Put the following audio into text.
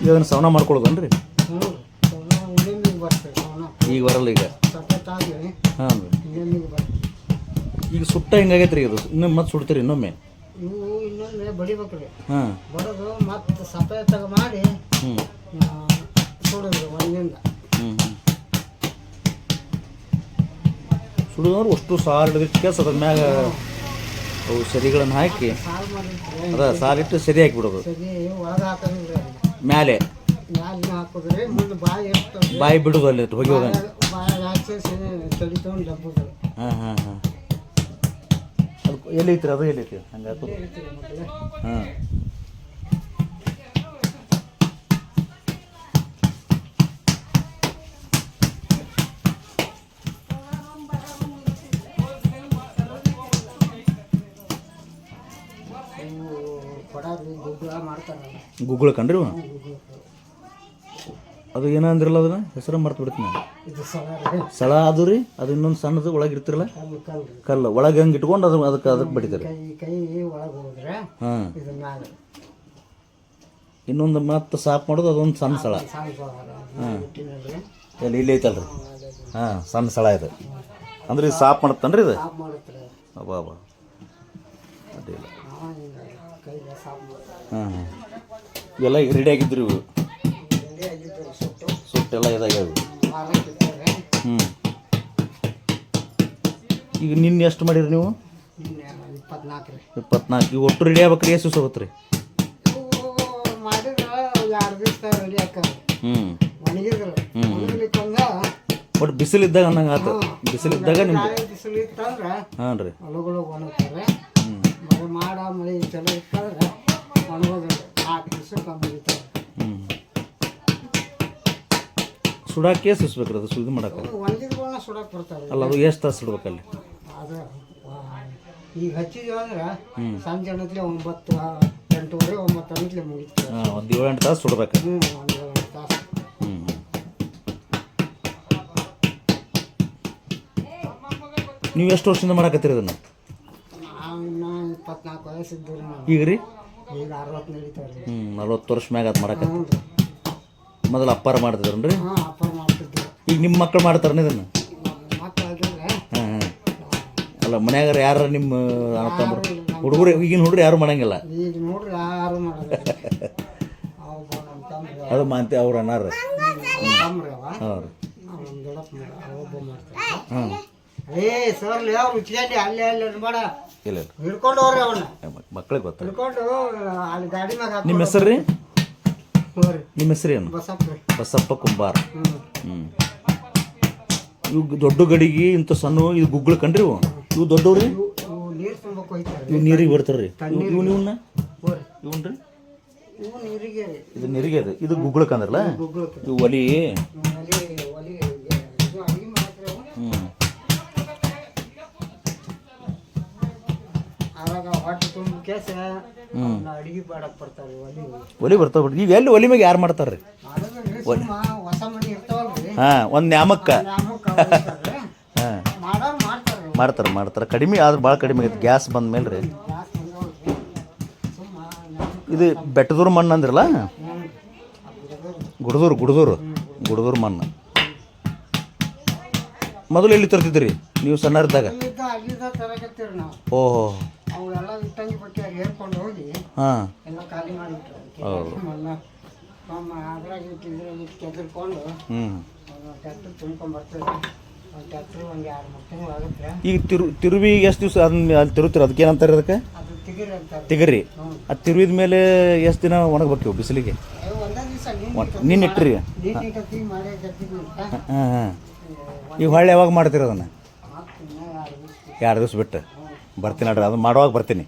ಈಗ ಅದನ್ನು ಸವನ ಮಾಡ್ಕೊಳ್ಳೋದನ್ರಿ ಈಗ ಬರಲ್ಲ ಈಗ. ಹಾಂ ಈಗ ಸುಟ್ಟ ಹಿಂಗಾಗೈತೆ ರೀ ಇದು ಇನ್ನೊಮ್ಮೆ ಮತ್ತೆ ಸುಡ್ತೀರಿ ಇನ್ನೊಮ್ಮೆ? ಇವು ಇನ್ನೊಮ್ಮೆ ಬಡಿಬೇಕ್ರಿ ಹಾಂ. ಬಡದು ಮತ್ತೆ ಮಾಡಿ ಹ್ಞೂ ಒಂದಿಂದ ಹ್ಞೂ ಸುಡಿದವ್ರು ಅಷ್ಟು ಸಾರು ಹಿಡಿದಿಟ್ಟು ಕೆಲಸ ಅದ್ರ ಮ್ಯಾಗ ಅವು ಸರಿಗಳನ್ನು ಹಾಕಿ ಅದ ಸಾಲಿಟ್ಟು ಸರಿ ಹಾಕಿಬಿಡೋದು. ಮ್ಯಾಲೆ. ಹಾಕೋದ್ರಿ ಮುಂದೆ ಬಾಯಿ ಇರ್ತದೆ ಬಾಯಿ ಹೋಗಿ ಹೋಗ ಡಬ್ಬುದ್ರಿ ಹಾಂ ಹಾಂ ಹಾಂ. ಅದು ಎಲ್ಲಿ ಅದು? ಎಲ್ಲಿ ಹಂಗ ಹಾ ಹಾಂ. ಗುಗ್ಗಳ ಕಂಡ್ರಿ ಅದು ಏನಂದ್ರಲ್ಲ ಅದನ್ನ? ಹೆಸರು ಮರ್ತು ಬಿಡ್ತೀನಿ ಸಳ ಅದು ರೀ ಅದು ಇನ್ನೊಂದು ಸಣ್ಣದು ಒಳಗೆ ಇರ್ತಿರಲ್ಲ? ಕಲ್ಲು ಒಳಗೆ ಹಂಗೆ ಇಟ್ಕೊಂಡು ಅದು ಅದಕ್ಕೆ ಅದಕ್ಕೆ ಬಡಿತಾರೆ. ಹಾಂ. ಇನ್ನೊಂದು ಮತ್ತೆ ಸಾಫ್ ಮಾಡೋದು ಅದೊಂದು ಸಣ್ಣ ಸಳ. ಹಾಂ. ಇಲ್ಲಿ ಇಲ್ಲಿ ಐತಲ್ರಿ? ಹಾಂ ಸಣ್ಣ ಸಳ ಇದು. ಅಂದ್ರೆ ಇದು ಸಾಫ್ ಮಾಡುತ್ತನ್ರಿ ಇದು? ಅಬ್ಬಾ ಅಬ್ಬಾ. ಅಡ್ಡಿಲ್ಲ ಹಾಂ ಹಾಂ. ಇವೆಲ್ಲ ರೆಡಿ ಆಗಿದ್ರು ಇವು? ಸುಟ್ಟೆಲ್ಲ ಇದಾಗ್ಯಾವ. ಹ್ಞೂ ಈಗ ನಿನ್ನೆ ಎಷ್ಟು ಮಾಡಿರಿ ನೀವು? ಇಪ್ಪತ್ನಾಲ್ಕು ಈಗ ಒಟ್ಟು ರೆಡಿ ಆಗ್ಬೇಕ್ರಿ ಎಷ್ಟು ಹೋಗುತ್ತೆ ರೀ? ಹ್ಞೂ ಒಟ್ಟು ಬಿಸಿಲಿದ್ದಾಗ ಅನ್ನಂಗೆ ಆತು. ಬಿಸಿಲಿದ್ದಾಗ ನಿಮ್ಗೆ ಹಾಂ ರೀ ಮಳೆ ಮಾಡ ಮಳೆ ಚಲೋ ಇತ್ತಂದ್ರೆ ಒಣಗೋದು ನಾಲ್ಕು ದಿವಸಕ್ಕೆ ಮುಗಿತಾರೆ ಹ್ಞೂ ಸುಡಾಕೆ ಸುಸ್ಬೇಕು ಅದು ಸುಲಿದು ಮಾಡಕ್ಕೆ. ಒಣಗಿದ್ಗಳನ್ನ ಸುಡಕ್ಕೆ ಬರ್ತಾರೆ. ಅಲ್ಲ ಅದು ಎಷ್ಟು ತಾಸು ಸುಡ್ಬೇಕಲ್ಲಿ? ಅದು ಈಗ ಹಚ್ಚಿದ್ವಿ ಅಂದ್ರೆ ಸಂಜೆ ಅನ್ನತ್ಲೆ ಒಂಬತ್ತು ಎಂಟೂವರೆ ಒಂಬತ್ತು ಅನ್ನತ್ಲೆ ಮುಗಿತು. ಹಾಂ ಒಂದು ಏಳು ಎಂಟು ತಾಸು ಸುಡ್ಬೇಕು. ಹ್ಞೂ ಒಂದು ಏಳು ತಾಸು. ಹ್ಞೂ ನೀವು ಎಷ್ಟು ವರ್ಷದಿಂದ ಮಾಡಕತ್ತೀರಿ ಅದನ್ನು ಇನ್ನೂ ಇಪ್ಪತ್ನಾಲ್ಕು ವಯಸ್ಸಿದ್ದು ರೀ ನಾವು ಈಗ ರೀ? ಈಗ ಅರವತ್ತು ನಡೀತಾರೆ ರೀ. ಹ್ಞೂ ನಲ್ವತ್ತು ವರ್ಷ ಮ್ಯಾಗ ಅದು ಮಾಡಕ್ಕೆ ಹ್ಞೂ ರೀ. ಮೊದಲು ಅಪ್ಪಾರ ಮಾಡ್ತಿದ್ರನ್ರಿ? ಹಾಂ ಅಪ್ಪ ಮಾಡ್ತಿದ್ರು. ಈಗ ನಿಮ್ಮ ಮಕ್ಕಳು ಮಾಡ್ತಾರನ ಇದನ್ನು? ಹಾಂ ಹಾಂ. ಅಲ್ಲ ಮನ್ಯಾಗಾರ ಯಾರು ನಿಮ್ಮ ಅಣ್ಣ ತಮ್ಮರು ಹುಡುಗರು ಈಗಿನ ಹುಡುಗರು ಯಾರು ಮಾಡಂಗಿಲ್ಲ? ಈಗ ನೋಡ್ರಿ ಯಾರು ಮಾಡೋದು ಒಬ್ಬ ನಮ್ಮ ತಮ್ಮ ಅದು ಮಾಂತಿ ಅವ್ರ ಅಣ್ಣಾರ. ಹ್ಞೂ ಅವ. ಹಾಂ ರೀ ನಮ್ಮ ದೊಡ್ಡಪ್ಪ ಒಬ್ಬ ಮಾಡ್ತಾನೆ ಹಾಂ. ಏ ಸರ್ ಯಾವ ಉಚ್ಕೊಂಡು ಅಲ್ಲಿ ಅಲ್ಲಿ ಅನ್ಬೇಡ ಇಲ್ಲ ಹಿಡ್ಕೊಂಡು ಹೋಗ್ರಿ ಅವನ್ನ ಇಲ್ಲ ಮಕ್ಳಿಗೆ ಗೊತ್ತ? ಹಿಡ್ಕೊಂಡು ಅಲ್ಲಿ ಗಾಡಿ ಮ್ಯಾಗ ಹಾಕಿ ನಿಮ್ಮ ಹೆಸರು ರೀ? ಹೋಗ್ರಿ. ನಿಮ್ಮ ಹೆಸರು ಏನು? ಬಸಪ್ಪ ರೀ. ಬಸಪ್ಪ ಕುಂಬಾರ್. ಹ್ಞೂ ಹ್ಞೂ ಇವು ದೊಡ್ಡ ಗಡಿಗೆ ಇಂಥ ಸಣ್ಣ ಇದು ಗುಗ್ಗಳು ಕಂಡ್ರಿ ಇವು? ಇವು ದೊಡ್ಡವ್ರಿ ಇವು ಇವು ನೀರು ತುಂಬಕ್ಕೆ ಹೋಯ್ತಾರೆ ಇವು ನೀರಿಗೆ ಬರ್ತಾರ್ರಿ ಇವು ಇವು ಇವನ್ನ ಹೋಗ್ರಿ. ಇವನ್ ರೀ? ಇವು ನೀರಿಗೆ. ಇದು ನೀರಿಗೆ ಅದು. ಇದು ಗುಗ್ಗಳ ಕಂದ್ರಲ್ಲ? ಇವು ಒಲಿ. ಒಲಿ. ಕೇಸ ಅಡಿಗೆ ಮಾಡಕ್ ಬರ್ತಾರೆ ಒಲಿ. ಒಲಿ ಬರ್ತಾವ ಬಿಡ್ರಿ ಈಗ ಎಲ್ಲಿ ಒಲಿ ಮ್ಯಾಗ ಯಾರು ಮಾಡ್ತಾರೆ ರೀ ಒಂದ್ ಸುಮ್ಮ ಹೊಸ ಮನೆ ಇರ್ತಾವಲ್ರಿ. ಹಾಂ ಒಂದು ನ್ಯಾಮಕ್ಕ. ಮಾಡ್ತಾರ. ಹಾಂ. ಮಾಡ್ತಾರೆ ಮಾಡ್ತಾರೆ ಮಾಡ್ತಾರೆ. ಕಡಿಮೆ ಆದ್ರೆ ಭಾಳ ಕಡಿಮೆ ಆಗೈತೆ. ಗ್ಯಾಸ್ ಬಂದ ಮೇಲೆ ರೀ. ಯಾಕೆ ಬಂದವಲ್ರಿ ಸುಮ್ಮ ಇದು ಬೆಟ್ಟದೂರು ಮಣ್ಣು ಅಂದ್ರಲ್ಲ? ಗುಡದೂರು ಗುಡದೂರು. ಗುಡದೂರು ಮಣ್ಣು. ಮೊದಲು ಎಲ್ಲಿ ತರ್ತಿದ್ರಿ ನೀವು ಸಣ್ಣರಿದ್ದಾಗ ಅಲ್ಲಿದ್ದ ಅಲ್ಲಿದ್ದ ತರಕತ್ತೀರಿ ನಾವು. ಓಹೋ. ಅವೆಲ್ಲ ಇಟ್ಟಂಗಿ ಬಟ್ಟೆ ಹೇಳ್ಕೊಂಡು ಹೋಗಿ ಹಾಂ. ಎಲ್ಲ ಖಾಲಿ ಮಾಡಿಬಿಟ್ರು. ಮಲ್ಲ ನಮ್ಮ ಅದ್ರಾಗ ಇಟ್ಟು ಕೆದರ್ಕೊಂಡು ಹ್ಞೂ ಟ್ಯಾಕ್ಟ್ರ್ ತುಂಬ್ಕೊಂಡು ಬರ್ತದೆ ಟ್ಯಾಕ್ಟ್ರ್ ಒಂದು ಎರಡು ಮೂರು ತಿಂಗಳು ಆಗುತ್ತೆ. ಈಗ ತಿರು ತಿರುವಿ ಎಷ್ಟು ದಿವಸ ಅದನ್ನ ಅಲ್ಲಿ ತಿರುತ್ತೀರ? ಅದಕ್ಕೆ ಏನಂತಾರೆ ಅದಕ್ಕೆ? ಅದು ತಿಗಿರಿ ಅಂತಾರೆ. ತಿಗರಿ. ಹ್ಞೂ ಅದು ತಿರುವಿದ ಮೇಲೆ ಎಷ್ಟು ದಿನ ಒಣಗಬೇಕು ಬಿಸಿಲಿಗೆ? ಒಂದೇ ದಿವಸ ನೀನ್ ಇಟ್ರಿ? ಮಾಡಿ ಹಾಂ ಹಾಂ. ಈಗ ಹೊಳ್ಳಿ ಯಾವಾಗ ಮಾಡ್ತೀರ ಅದನ್ನು? ಎರಡು ದಿವಸ ಬಿಟ್ಟು. ಬರ್ತೀನಿ ನೋಡ್ರಿ ಅದು ಮಾಡುವಾಗ ಬರ್ತೀನಿ.